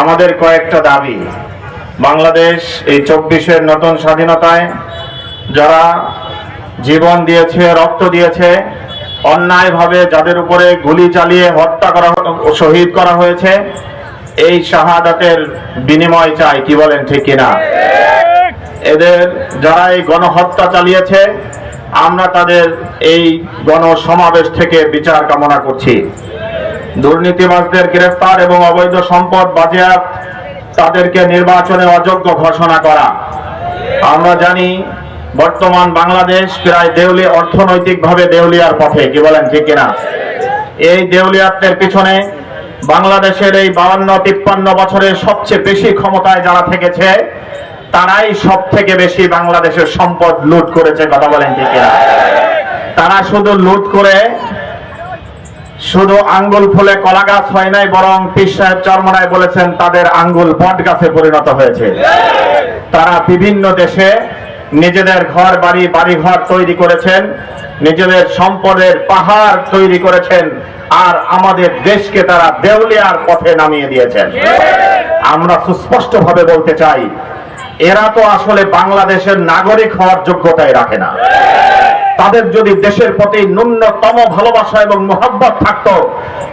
আমাদের কয়েকটা দাবি। বাংলাদেশ এই চব্বিশের নতুন স্বাধীনতায় যারা জীবন দিয়েছে, রক্ত দিয়েছে, অন্যায়ভাবে যাদের উপরে গুলি চালিয়ে হত্যা করা শহীদ করা হয়েছে, এই শাহাদাতের বিনিময় চাই, কি বলেন ঠিক কিনা? এদের যারা এই গণহত্যা চালিয়েছে, আমরা তাদের এই গণসমাবেশ থেকে বিচার কামনা করছি। দুর্নীতিবাজদের গ্রেফতার এবং অবৈধ সম্পদ বাজেয়াপ্ত তাদেরকে নির্বাচনে অযোগ্য ঘোষণা করা। আমরা জানি, বর্তমান বাংলাদেশ প্রায় দেউলি অর্থনৈতিকভাবে দেউলিয়ার পথে, কি বলেন, ঠিক কিনা? এই দেউলিয়াত্বের পিছনে বাংলাদেশের এই বাউন্ন, তিপ্পান্ন বছরের সবচেয়ে বেশি ক্ষমতায় যারা থেকেছে, তারাই সব থেকে বেশি বাংলাদেশের সম্পদ লুট করেছে, কথা বলেন, ঠিক কিনা? তারা শুধু লুট করে শুধু আঙ্গুল ফুলে কলা গাছ হয় নাই, বরং পীর সাহেব চরমনায় বলেছেন, তাদের আঙ্গুল বট গাছে পরিণত হয়েছে। তারা বিভিন্ন দেশে নিজেদের ঘর, বাড়ি বাড়ি ঘর তৈরি করেছেন, নিজেদের সম্পদের পাহাড় তৈরি করেছেন, আর আমাদের দেশকে তারা দেউলিয়ার পথে নামিয়ে দিয়েছেন। আমরা সুস্পষ্ট ভাবে বলতে চাই এরা তো আসলে বাংলাদেশের নাগরিক হওয়ার যোগ্যতাই রাখে না। তাদের যদি দেশের প্রতি ন্যূনতম ভালোবাসা এবং মোহাব্বত থাকতো,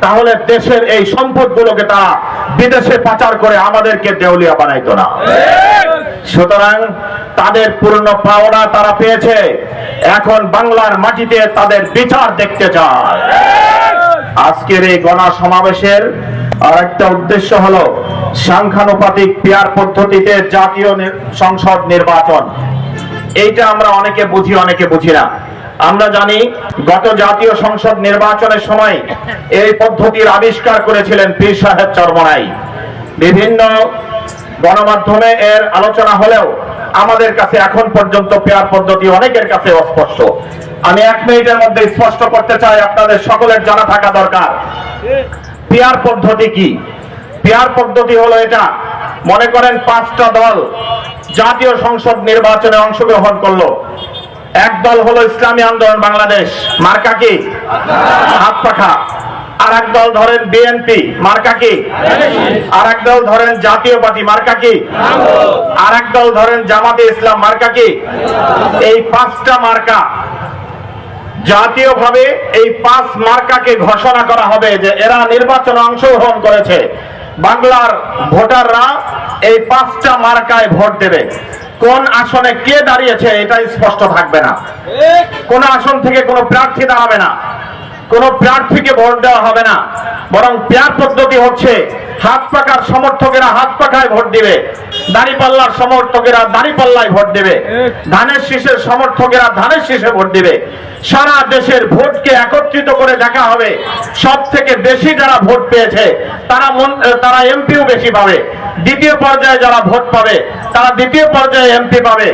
তাহলে দেশের এই সম্পদগুলোকে তারা বিদেশে পাচার করে আমাদেরকে দেউলিয়া বানাইতো না। সুতরাং তাদের পূর্ণ পাওনা তারা পেয়েছে। এখন বাংলার মাটিতে তাদের বিচার দেখতে চায়। আজকের এই গণ সমাবেশের আর একটা উদ্দেশ্য হলো সাংখ্যানুপাতিক পেয়ার পদ্ধতিতে জাতীয় সংসদ নির্বাচন। এইটা আমরা অনেকে বুঝি অনেকে বুঝি না। আমরা জানি, গত জাতীয় সংসদ নির্বাচনের সময় এই পদ্ধতির আবিষ্কার করেছিলেন পীর সাহেব চরমনাই। বিভিন্ন গণমাধ্যমে এর আলোচনা হলেও আমাদের কাছে এখন পর্যন্ত পেয়ার পদ্ধতি অনেকের কাছে অস্পষ্ট। আমি এক মিনিটের মধ্যে স্পষ্ট করতে চাই, আপনাদের সকলের জানা থাকা দরকার। পেয়ার পদ্ধতি কি? পেয়ার পদ্ধতি হলো এটা। মনে করেন পাঁচটা দল জাতীয় সংসদ নির্বাচনে অংশগ্রহণ করল। এক দল হলো ইসলামী আন্দোলন বাংলাদেশ, মার্কা কি? হাত পাখা। আর এক দল ধরেন বিএনপি, মার্কা কি? আর এক দল ধরেন জাতীয় পার্টি, মার্কা কি? আর এক দল ধরেন জামাতে ইসলাম, মার্কা কি? এই পাঁচটা মার্কা। জাতীয়ভাবে এই পাঁচ মার্কাকে ঘোষণা করা হবে যে এরা নির্বাচনে অংশগ্রহণ করেছে। বাংলার ভোটাররা এই পাঁচটা মার্কায় ভোট দেবে। কোন আসনে কে দাঁড়িয়েছে এটা স্পষ্ট থাকবে না। কোন আসন থেকে কোনো প্রার্থী দাঁড়াবে না। কোন প্রার্থীকে ভোট দেওয়া হবে না। বরং পেয়ার পদ্ধতি হচ্ছে, হাত পাকার সমর্থকেরা হাত পাখায় ভোট দিবে দাঁড়িপাল্লার সমর্থকেরা দাঁড়িপাল্লায় ভোট দেবে, ধানের শীষের সমর্থকেরা ধানের শীষে ভোট দিবে। সারা দেশের ভোটকে একত্রিত করে দেখা হবে সব থেকে বেশি যারা ভোট পেয়েছে, তারা তারা এমপিও বেশি পাবে। দ্বিতীয় পর্যায়ে যারা ভোট পাবে, তারা দ্বিতীয় পর্যায়ে এমপি পাবে।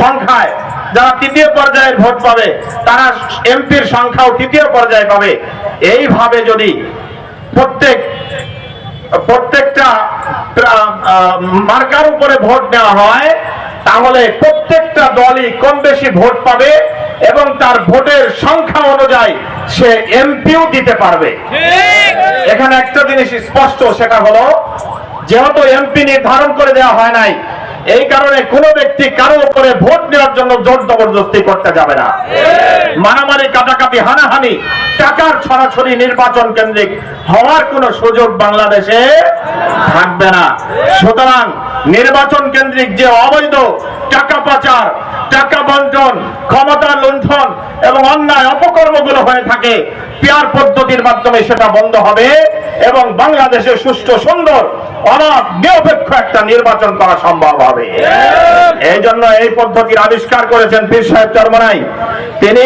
সংখ্যায় যারা তৃতীয় পর্যায়ের ভোট পাবে, তারা এমপির সংখ্যাও তৃতীয় পর্যায়ে পাবে। এইভাবে যদি প্রত্যেক প্রত্যেকটা মার্কার উপরে ভোট দেওয়া হয় তাহলে প্রত্যেকটা দলই কম বেশি ভোট পাবে এবং তার ভোটের সংখ্যা অনুযায়ী সে এমপিও দিতে পারবে। এখানে একটা জিনিস স্পষ্ট সেটা হলো যেহেতু এমপি নির্ধারণ করে দেওয়া হয় নাই এই কারণে কোন ব্যক্তি কারও উপরে ভোট নেওয়ার জন্য জোর জবরদস্তি করতে যাবে না। মারামারি, কাটাকাটি, হানাহানি, টাকার ছড়াছড়ি নির্বাচন কেন্দ্রিক হওয়ার কোন সুযোগ বাংলাদেশে থাকবে না। সুতরাং নির্বাচন কেন্দ্রিক যে অবৈধ টাকা পাচার টাকা বন্টন ক্ষমতা লুণ্ঠন এবং অন্যায় অপকর্মগুলো হয়ে থাকে পেয়ার পদ্ধতির মাধ্যমে সেটা বন্ধ হবে এবং বাংলাদেশে সুষ্ঠু সুন্দর অনাথ নিরপেক্ষ একটা নির্বাচন করা সম্ভব হবে। এই জন্য এই পদ্ধতির আবিষ্কার করেছেন পীর সাহেব চরমনাই। তিনি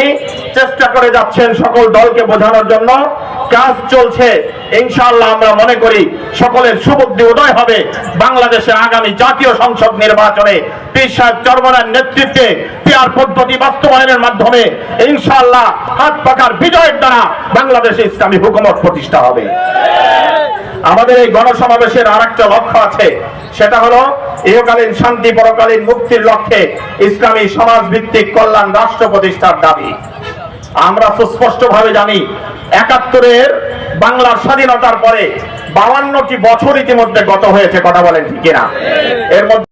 চেষ্টা করে যাচ্ছেন সকল দলকে বোঝানোর জন্য। কাজ চলছে ইনশাআল্লাহ আমরা মনে করি সকলের সুবুদ্ধি উদয় হবে। বাংলাদেশে আগামী জাতীয় সংসদ নির্বাচনে পীর সাহেব চরমনার নেতৃত্বে পেয়ার পদ্ধতি বাস্তবায়নের মাধ্যমে ইনশাআল্লাহ হাত পাকার বিজয়ের দ্বারা বাংলাদেশে ইসলামী হুকুমত প্রতিষ্ঠা হবে। আমাদের এই গণসমাবেশের আর একটা লক্ষ্য আছে, সেটা হলো ইহকালীন শান্তি পরকালীন মুক্তির লক্ষ্যে ইসলামী সমাজ ভিত্তিক কল্যাণ রাষ্ট্র প্রতিষ্ঠার দাবি। আমরা সুস্পষ্ট ভাবে জানি, একাত্তরের বাংলার স্বাধীনতার পরে বাউান্নটি বছর ইতিমধ্যে গত হয়েছে, কথা বলেন ঠিক কিনা? এর মধ্যে